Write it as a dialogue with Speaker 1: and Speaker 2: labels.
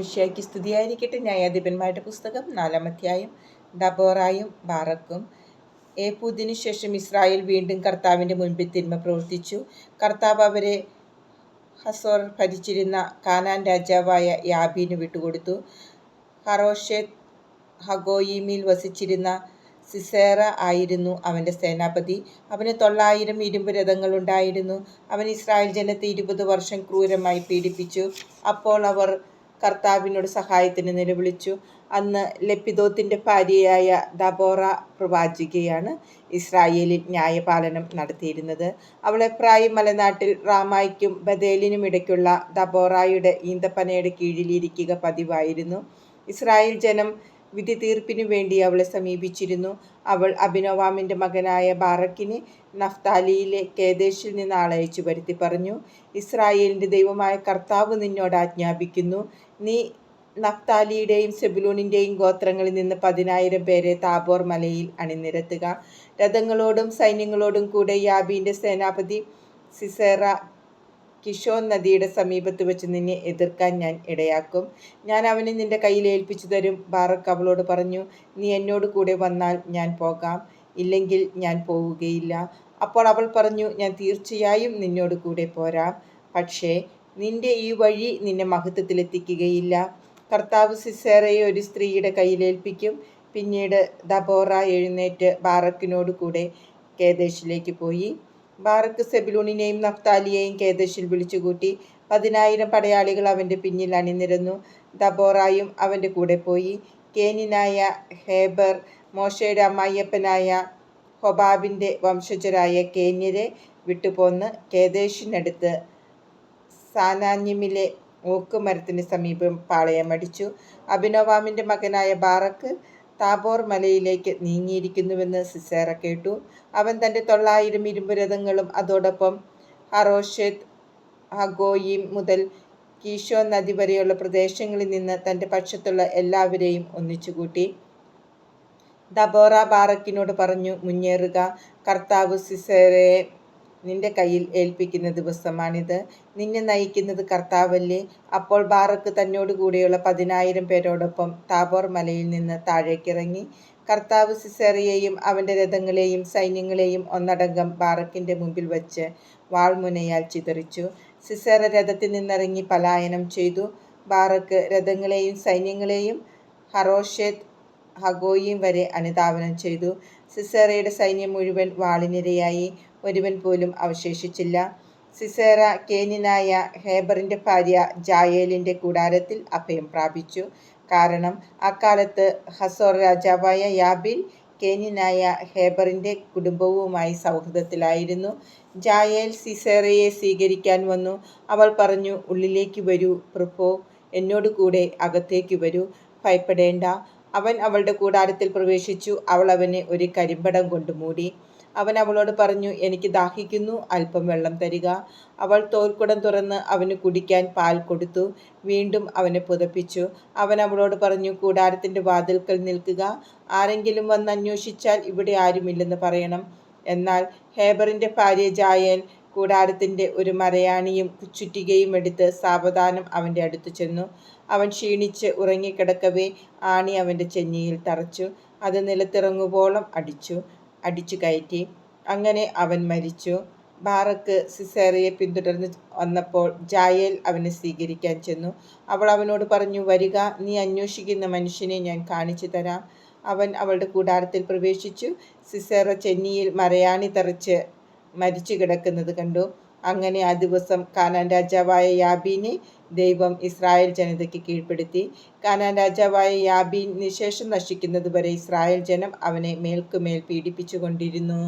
Speaker 1: വിഷയ്ക്ക് സ്തുതിയായിരിക്കട്ടെ. ന്യായാധിപന്മാരുടെ പുസ്തകം നാലാം അധ്യായം ഡബോറായും ബാറക്കും. ഏപ്പൂതിനു ശേഷം ഇസ്രായേൽ വീണ്ടും കർത്താവിന്റെ മുൻപിൽ തിന്മ പ്രവർത്തിച്ചു. കർത്താവ് അവരെ ഹസോർ ഭരിച്ചിരുന്ന കാനാൻ രാജാവായ യാബീന് വിട്ടുകൊടുത്തു. ഹറോഷെത് ഹഗോയിമിൽ വസിച്ചിരുന്ന സിസേറ ആയിരുന്നു അവന്റെ സേനാപതി. അവന് തൊള്ളായിരം ഇരുമ്പ് രഥങ്ങളുണ്ടായിരുന്നു അവൻ ഇസ്രായേൽ ജനത്തെ ഇരുപത് വർഷം ക്രൂരമായി പീഡിപ്പിച്ചു. അപ്പോൾ അവർ കർത്താവിനോട് സഹായത്തിന് നിലവിളിച്ചു. അന്ന് ലപ്പിദോത്തിന്റെ ഭാര്യയായ ദബോറ പ്രവാചികയാണ് ഇസ്രായേലിൽ ന്യായപാലനം നടത്തിയിരുന്നത്. അവളെ പ്രായം മലനാട്ടിൽ റാമായ്ക്കും ബദേലിനും ഇടയ്ക്കുള്ള ദബോറായുടെ ഈന്തപ്പനയുടെ കീഴിലിരിക്കുക പതിവായിരുന്നു. ഇസ്രായേൽ ജനം വിധി തീർപ്പിനു വേണ്ടി അവളെ സമീപിച്ചിരുന്നു. അവൾ അഭിനവാമിന്റെ മകനായ ബാറക്കിനെ നഫ്താലിയിലെ കേദേശിൽ നിന്ന് ആളയച്ചു വരുത്തി പറഞ്ഞു. ഇസ്രായേലിന്റെ ദൈവമായ കർത്താവ് നിന്നോട് ആജ്ഞാപിക്കുന്നു. നീ നഫ്താലിയുടെയും സെബുലൂണിന്റെയും ഗോത്രങ്ങളിൽ നിന്ന് പതിനായിരം പേരെ താബോർ മലയിൽ അണിനിരത്തുക. രഥങ്ങളോടും സൈന്യങ്ങളോടും കൂടെ യാബീന്റെ സേനാപതി സിസേറ കിഷോൻ നദിയുടെ സമീപത്ത് വെച്ച് നിന്നെ എതിർക്കാൻ ഞാൻ ഇടയാക്കും. ഞാൻ അവനെ നിന്റെ കയ്യിൽ ഏൽപ്പിച്ചു തരും. ബാറക്ക് അവളോട് പറഞ്ഞു നീ എന്നോട് കൂടെ വന്നാൽ ഞാൻ പോകാം. ഇല്ലെങ്കിൽ ഞാൻ പോവുകയില്ല. അപ്പോൾ അവൾ പറഞ്ഞു ഞാൻ തീർച്ചയായും നിന്നോട് കൂടെ പോരാം. പക്ഷേ നിന്റെ ഈ വഴി നിന്നെ മഹത്വത്തിലെത്തിക്കുകയില്ല. കർത്താവ് സിസേറയെ ഒരു സ്ത്രീയുടെ കയ്യിലേൽപ്പിക്കും പിന്നീട് ദബോറ എഴുന്നേറ്റ് ബാറക്കിനോട് കൂടെ കേദേശിലേക്ക് പോയി. ബാറക്ക് സെബിലൂണിനെയും നഫ്താലിയെയും കേദശിൽ വിളിച്ചുകൂട്ടി. പതിനായിരം പടയാളികൾ അവന്റെ പിന്നിൽ അണിനിരന്നു. ദബോറായും അവന്റെ കൂടെ പോയി. കേനിനായ ഹേബർ മോശയുടെ അമ്മായിയപ്പനായ ഹൊബാബിന്റെ വംശജരായ കേന്യരെ വിട്ടുപോന്ന് കേദേശിനടുത്ത് സാനാന്യമിലെ ഓക്കുമരത്തിന് സമീപം പാളയമടിച്ചു. അഭിനവാമിന്റെ മകനായ ബാറക്ക് താബോർ മലയിലേക്ക് നീങ്ങിയിരിക്കുന്നുവെന്ന് സിസേറ കേട്ടു. അവൻ തന്റെ തൊള്ളായിരം ഇരുമ്പ് രഥങ്ങളും അതോടൊപ്പം ഹറോഷെത് ഹഗോയിം മുതൽ കീഷോ നദി വരെയുള്ള പ്രദേശങ്ങളിൽ നിന്ന് തന്റെ പക്ഷത്തുള്ള എല്ലാവരെയും ഒന്നിച്ചുകൂട്ടി. ദബോറ ബാറക്കിനോട് പറഞ്ഞു മുന്നേറുക. കർത്താവ് സിസേറയെ നിന്റെ കയ്യിൽ ഏൽപ്പിക്കുന്ന ദിവസമാണിത്. നിന്നെ നയിക്കുന്നത് കർത്താവല്ലേ. അപ്പോൾ ബാറക്ക് തന്നോട് കൂടെയുള്ള പതിനായിരം പേരോടൊപ്പം താബോർ മലയിൽ നിന്ന് താഴേക്കിറങ്ങി. കർത്താവ് സിസേറിയെയും അവന്റെ രഥങ്ങളെയും സൈന്യങ്ങളെയും ഒന്നടങ്കം ബാറക്കിന്റെ മുമ്പിൽ വച്ച് വാൾമുനയാൽ ചിതറിച്ചു. സിസേറ രഥത്തിൽ നിന്നിറങ്ങി പലായനം ചെയ്തു. ബാറക്ക് രഥങ്ങളെയും സൈന്യങ്ങളെയും ഹറോഷെത് ഹഗോയിയും വരെ അനുധാവനം ചെയ്തു. സിസേറയുടെ സൈന്യം മുഴുവൻ വാളിനിരയായി. ഒരുവൻ പോലും അവശേഷിച്ചില്ല. സിസേറ കേനിനായ ഹേബറിന്റെ ഭാര്യ ജായേലിന്റെ കൂടാരത്തിൽ അഭയം പ്രാപിച്ചു. കാരണം അക്കാലത്ത് ഹസോർ രാജാവായ യാബിൻ കേനിനായ ഹേബറിന്റെ കുടുംബവുമായി സൗഹൃദത്തിലായിരുന്നു. ജായേൽ സിസേറയെ സ്വീകരിക്കാൻ വന്നു. അവൾ പറഞ്ഞു ഉള്ളിലേക്ക് വരൂ പ്രിപ്പോ എന്നോട് കൂടെ അകത്തേക്ക് വരൂ. ഭയപ്പെടേണ്ട. അവൻ അവളുടെ കൂടാരത്തിൽ പ്രവേശിച്ചു. അവൾ അവനെ ഒരു കരിമ്പടം കൊണ്ട് മൂടി. അവൻ അവളോട് പറഞ്ഞു എനിക്ക് ദാഹിക്കുന്നു അല്പം വെള്ളം തരിക. അവൾ തോൽക്കുടം തുറന്ന് അവന് കുടിക്കാൻ പാൽ കൊടുത്തു. വീണ്ടും അവനെ പുതപ്പിച്ചു. അവൻ അവളോട് പറഞ്ഞു കൂടാരത്തിന്റെ വാതിൽക്കൽ നിൽക്കുക. ആരെങ്കിലും വന്ന് അന്വേഷിച്ചാൽ ഇവിടെ ആരുമില്ലെന്ന് പറയണം. എന്നാൽ ഹേബറിന്റെ ഭാര്യ ജായൻ കൂടാരത്തിന്റെ ഒരു മരയാണിയും ചുറ്റികയും എടുത്ത് സാവധാനം അവന്റെ അടുത്ത് ചെന്നു. അവൻ ക്ഷീണിച്ച് ഉറങ്ങിക്കിടക്കവേ ആണി അവന്റെ ചെന്നിയിൽ തറച്ചു. അത് നിലത്തിറങ്ങുവോളം അടിച്ചു. അടിച്ചു കയറ്റി. അങ്ങനെ അവൻ മരിച്ചു. ബാറക്ക് സിസേറയെ പിന്തുടർന്ന് വന്നപ്പോൾ ജായേൽ അവനെ സ്വീകരിക്കാൻ ചെന്നു. അവൾ അവനോട് പറഞ്ഞു വരിക നീ അന്വേഷിക്കുന്ന മനുഷ്യനെ ഞാൻ കാണിച്ചു തരാം. അവൻ അവളുടെ കൂടാരത്തിൽ പ്രവേശിച്ചു. സിസേറ ചെന്നിയിൽ മരയാണി തറച്ച് മരിച്ചു കിടക്കുന്നത് കണ്ടു. അങ്ങനെ ആ ദിവസം കാനാൻ രാജാവായ യാബീനെ ദൈവം ഇസ്രായേൽ ജനതയ്ക്ക് കീഴ്പ്പെടുത്തി. കാനാൻ രാജാവായ യാബീൻ നിശേഷം നശിക്കുന്നതുവരെ ഇസ്രായേൽ ജനം അവനെ മേൽക്കുമേൽ പീഡിപ്പിച്ചുകൊണ്ടിരുന്നു.